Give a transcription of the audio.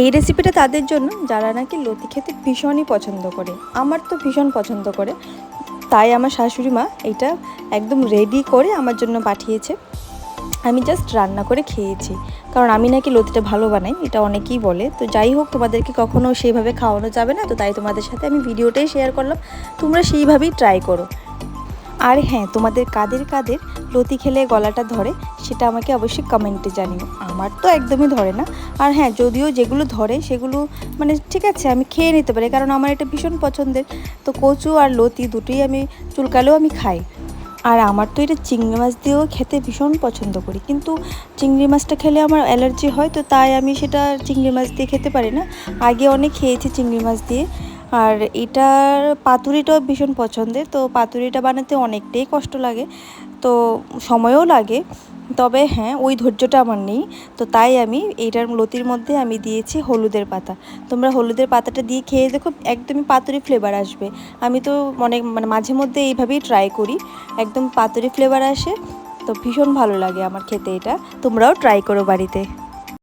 এই রেসিপিটা তাদের জন্য, যারা নাকি লতি খেতে ভীষণই পছন্দ করে। আমার তো ভীষণ পছন্দ করে। তাই আমার শাশুড়ি মা এটা একদম রেডি করে আমার জন্য পাঠিয়েছে। আমি জাস্ট রান্না করে খেয়েছি। কারণ আমি নাকি লতিটা ভালো বানাই, এটা অনেকেই বলে। তো যাই হোক, তোমাদেরকে কখনো সেইভাবে খাওয়ানো যাবে না। তো তাই তোমাদের সাথে আমি ভিডিওটাই শেয়ার করলাম। তোমরা সেইভাবেই ট্রাই করো। আর হ্যাঁ তোমাদের কাদের কাদের লতি খেলে গলাটা ধরে সেটা আমাকে অবশ্যই কমেন্টে জানিও। আমার তো একদমই ধরে না। আর হ্যাঁ যদিও যেগুলো ধরে সেগুলো মানে ঠিক আছে, আমি খেয়ে নিতে পারি কারণ আমার এটা ভীষণ পছন্দের। তো কচু আর লতি দুটোই আমি চুলকালেও আমি খাই। আর আমার তো এটা চিংড়ি মাছ দিয়েও খেতে ভীষণ পছন্দ করি। কিন্তু চিংড়ি মাছটা খেলে আমার অ্যালার্জি হয়, তো তাই আমি সেটা চিংড়ি মাছ দিয়ে খেতে পারি না। আগে অনেক খেয়েছি চিংড়ি মাছ দিয়ে। আর এটার পাতুরিটাও ভীষণ পছন্দের। তো পাতুরিটা বানাতে অনেকটাই কষ্ট লাগে, তো সময়ও লাগে। তবে হ্যাঁ ওই ধৈর্যটা আমার নেই। তো তাই আমি এইটার লতির মধ্যে আমি দিয়েছি হলুদের পাতা। তোমরা হলুদের পাতাটা দিয়ে খেয়ে দেখো, একদমই পাতুরি ফ্লেভার আসবে। আমি তো অনেক মানে মাঝে মধ্যে এইভাবেই ট্রাই করি। একদম পাতুরি ফ্লেভার আসে, তো ভীষণ ভালো লাগে আমার খেতে এটা। তোমরাও ট্রাই করো বাড়িতে।